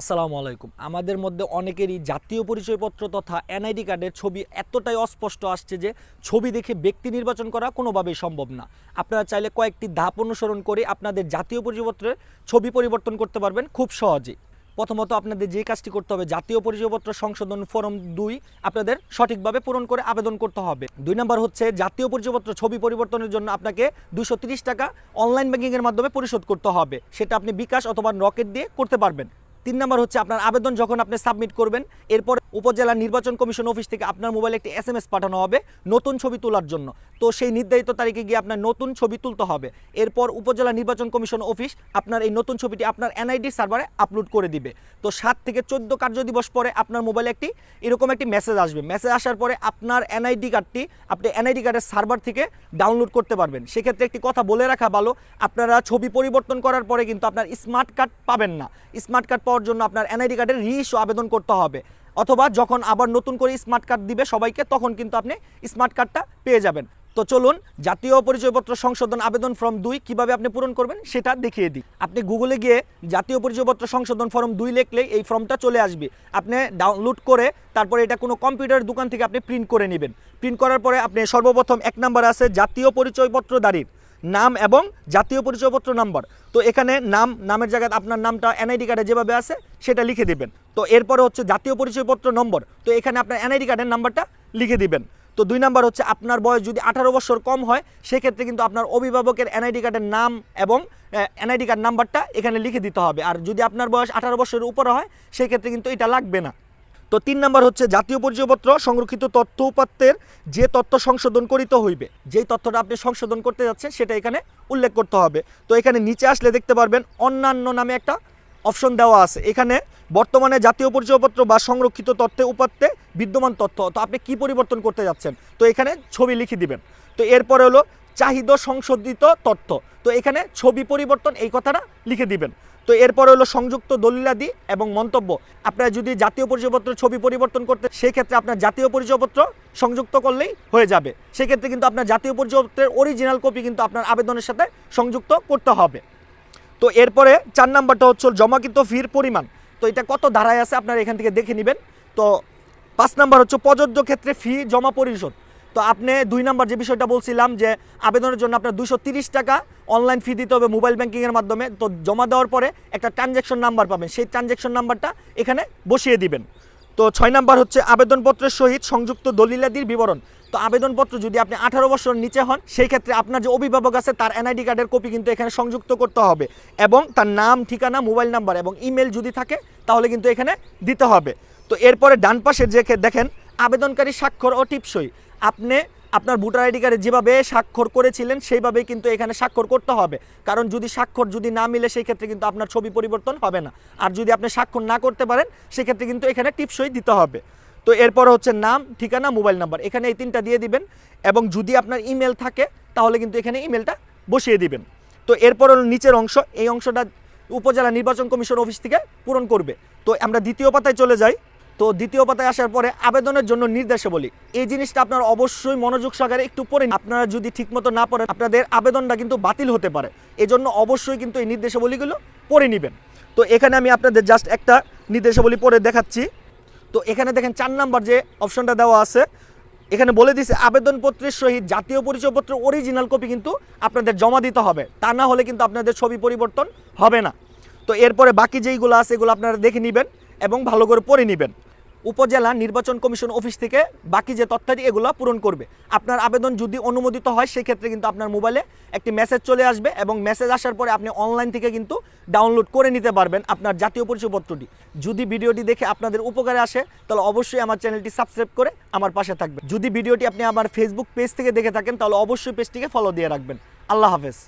আসসালামু আলাইকুম। আমাদের মধ্যে অনেকেরই জাতীয় পরিচয়পত্র তথা এনআইডি কার্ডের ছবি এতটাই অস্পষ্ট আসছে যে ছবি দেখে ব্যক্তি নির্বাচন করা কোনোভাবেই সম্ভব না। আপনারা চাইলে কয়েকটি ধাপ অনুসরণ করে আপনাদের জাতীয় পরিচয়পত্রের ছবি পরিবর্তন করতে পারবেন খুব সহজেই। প্রথমত আপনাদের যে কাজটি করতে হবে, জাতীয় পরিচয়পত্র সংশোধন ফর্ম দুই আপনাদের সঠিকভাবে পূরণ করে আবেদন করতে হবে। দুই নম্বর হচ্ছে জাতীয় পরিচয়পত্র ছবি পরিবর্তনের জন্য আপনাকে দুশো টাকা অনলাইন ব্যাংকিংয়ের মাধ্যমে পরিশোধ করতে হবে। সেটা আপনি বিকাশ অথবা রকেট দিয়ে করতে পারবেন। তিন নম্বর হচ্ছে আপনার আবেদন যখন আপনি সাবমিট করবেন, এরপর উপজেলা নির্বাচন কমিশন অফিস থেকে আপনার মোবাইলে একটি এস এম এস পাঠানো হবে নতুন ছবি তোলার জন্য। তো সেই নির্ধারিত তারিখে গিয়ে আপনার নতুন ছবি তুলতে হবে। এরপর উপজেলা নির্বাচন কমিশন অফিস আপনার এই নতুন ছবিটি আপনার এনআইডি সার্ভারে আপলোড করে দিবে। তো সাত থেকে চোদ্দ কার্য দিবস পরে আপনার মোবাইলে একটি এরকম একটি মেসেজ আসবে। মেসেজ আসার পরে আপনার এনআইডি কার্ডটি আপনি এনআইডি কার্ডের সার্ভার থেকে ডাউনলোড করতে পারবেন। সেক্ষেত্রে একটি কথা বলে রাখা ভালো, আপনারা ছবি পরিবর্তন করার পরে কিন্তু আপনার স্মার্ট কার্ড পাবেন না। স্মার্ট কার্ড পাওয়ার জন্য আপনার এনআইডি কার্ডের রিইস্যু আবেদন করতে হবে। অথবা যখন আবার নতুন করে স্মার্ট কার্ড দিবে সবাইকে, তখন কিন্তু আপনি স্মার্ট কার্ডটা পেয়ে যাবেন। তো চলুন, জাতীয় পরিচয়পত্র সংশোধন আবেদন ফর্ম দুই কীভাবে আপনি পূরণ করবেন সেটা দেখিয়ে দিই। আপনি গুগলে গিয়ে জাতীয় পরিচয়পত্র সংশোধন ফর্ম দুই লিখলেই এই ফর্মটা চলে আসবে। আপনি ডাউনলোড করে তারপরে এটা কোনো কম্পিউটার দোকান থেকে আপনি প্রিন্ট করে নেবেন। প্রিন্ট করার পরে আপনি সর্বপ্রথম এক নাম্বার আছে জাতীয় পরিচয়পত্র দাঁড়ির নাম এবং জাতীয় পরিচয়পত্র নাম্বার। তো এখানে নাম, নামের জায়গায় আপনার নামটা এনআইডি কার্ডে যেভাবে আছে, সেটা লিখে দিবেন। তো এরপরে হচ্ছে জাতীয় পরিচয়পত্র নম্বর। তো এখানে আপনার এনআইডি কার্ডের নাম্বারটা লিখে দিবেন। তো দুই নাম্বার হচ্ছে আপনার বয়স যদি আঠারো বছর কম হয়, সেক্ষেত্রে কিন্তু আপনার অভিভাবকের এনআইডি কার্ডের নাম এবং এনআইডি কার্ড নাম্বারটা এখানে লিখে দিতে হবে। আর যদি আপনার বয়স আঠারো বছরের উপরে হয়, সেক্ষেত্রে কিন্তু এটা লাগবে না। তো তিন নাম্বার হচ্ছে জাতীয় পরিচয়পত্র, সংরক্ষিত তথ্য উপাত্তের যে তথ্য সংশোধন করিতে হইবে, যেই তথ্যটা আপনি সংশোধন করতে যাচ্ছেন সেটা এখানে উল্লেখ করতে হবে। তো এখানে নিচে আসলে দেখতে পারবেন অন্যান্য নামে একটা অপশন দেওয়া আছে। এখানে বর্তমানে জাতীয় পরিচয়পত্র বা সংরক্ষিত তথ্যে উপাত্তে বিদ্যমান তথ্য, তো আপনি কি পরিবর্তন করতে যাচ্ছেন? তো এখানে ছবি লিখে দিবেন। তো এরপরে হলো চাহিদা সংশোধিত তথ্য। তো এখানে ছবি পরিবর্তন এই কথাটা লিখে দিবেন। তো এরপরে হলো সংযুক্ত দলিলাদি এবং মন্তব্য। আপনারা যদি জাতীয় পরিচয়পত্র ছবি পরিবর্তন করতে, সেক্ষেত্রে আপনার জাতীয় পরিচয়পত্র সংযুক্ত করলেই হয়ে যাবে। সেক্ষেত্রে কিন্তু আপনার জাতীয় পরিচয়পত্রের অরিজিনাল কপি কিন্তু আপনার আবেদনের সাথে সংযুক্ত করতে হবে। তো এরপরে চার নাম্বারটা হচ্ছে জমাকৃত ফির পরিমাণ। তো এটা কত ধারায় আছে আপনারা এখান থেকে দেখে নেবেন। তো পাঁচ নাম্বার হচ্ছে প্রযোজ্য ক্ষেত্রে ফি জমা পরিশোধ। তো আপনি দুই নম্বর যে বিষয়টা বলছিলাম যে আবেদনের জন্য আপনার দুশো টাকা অনলাইন ফি দিতে হবে মোবাইল ব্যাংকিংয়ের মাধ্যমে, তো জমা দেওয়ার পরে একটা ট্রানজ্যাকশন নাম্বার পাবেন। সেই ট্রানজ্যাকশন নাম্বারটা এখানে বসিয়ে দিবেন। তো ছয় নাম্বার হচ্ছে আবেদনপত্রের সহিত সংযুক্ত দলিলাদির বিবরণ। তো আবেদনপত্র যদি আপনি আঠারো বছর নিচে হন সেই ক্ষেত্রে আপনার যে অভিভাবক আছে, তার এনআইডি কার্ডের কপি কিন্তু এখানে সংযুক্ত করতে হবে এবং তার নাম, ঠিকানা মোবাইল নাম্বার এবং ইমেল যদি থাকে, তাহলে কিন্তু এখানে দিতে হবে। তো এরপরে ডান পাশে যে দেখেন, আবেদনকারী স্বাক্ষর ও টিপসই। আপনি আপনার ভোটার আইডি কার্ডে যেভাবে স্বাক্ষর করেছিলেন, সেইভাবেই কিন্তু এখানে স্বাক্ষর করতে হবে। কারণ যদি স্বাক্ষর যদি না মিলে সেই ক্ষেত্রে কিন্তু আপনার ছবি পরিবর্তন হবে না। আর যদি আপনি স্বাক্ষর না করতে পারেন, সেক্ষেত্রে কিন্তু এখানে টিপসই দিতে হবে। তো এরপর হচ্ছে নাম, ঠিকানা, মোবাইল নাম্বার। এখানে এই তিনটা দিয়ে দিবেন এবং যদি আপনার ইমেল থাকে, তাহলে কিন্তু এখানে ইমেলটা বসিয়ে দিবেন। তো এরপর হলো নিচের অংশ। এই অংশটা উপজেলা নির্বাচন কমিশন অফিস থেকে পূরণ করবে। তো আমরা দ্বিতীয় পাতায় চলে যাই। তো দ্বিতীয় পাতায় আসার পরে আবেদনের জন্য নির্দেশাবলী। এই জিনিসটা আপনার অবশ্যই মনোযোগ সহকারে একটু পড়ে আপনারা যদি ঠিকমতো না পড়েন, আপনাদের আবেদনটা কিন্তু বাতিল হতে পারে। এজন্য অবশ্যই কিন্তু এই নির্দেশাবলীগুলো পড়ে নেবেন। তো এখানে আমি আপনাদের জাস্ট একটা নির্দেশাবলী পড়ে দেখাচ্ছি। তো এখানে দেখেন চার নাম্বার যে অপশনটা দেওয়া আছে, এখানে বলে দিছে, আবেদনপত্রের সহিত জাতীয় পরিচয়পত্র অরিজিনাল কপি কিন্তু আপনাদের জমা দিতে হবে। তা না হলে কিন্তু আপনাদের ছবি পরিবর্তন হবে না। তো এরপরে বাকি যেইগুলো আছে, এগুলো আপনারা দেখে নেবেন এবং ভালো করে পড়ে নেবেন। উপজেলা নির্বাচন কমিশন অফিস থেকে বাকি যে তথ্যাদি এগুলো পূরণ করবে। আপনার আবেদন যদি অনুমোদিত হয়, সেক্ষেত্রে কিন্তু আপনার মোবাইলে একটি মেসেজ চলে আসবে এবং মেসেজ আসার পরে আপনি অনলাইন থেকে কিন্তু ডাউনলোড করে নিতে পারবেন আপনার জাতীয় পরিচয়পত্রটি। যদি ভিডিওটি দেখে আপনাদের উপকারে আসে, তাহলে অবশ্যই আমার চ্যানেলটি সাবস্ক্রাইব করে আমার পাশে থাকবেন। যদি ভিডিওটি আপনি আমার ফেসবুক পেজ থেকে দেখে থাকেন, তাহলে অবশ্যই পেজটিকে ফলো দিয়ে রাখবেন। আল্লাহ হাফেজ।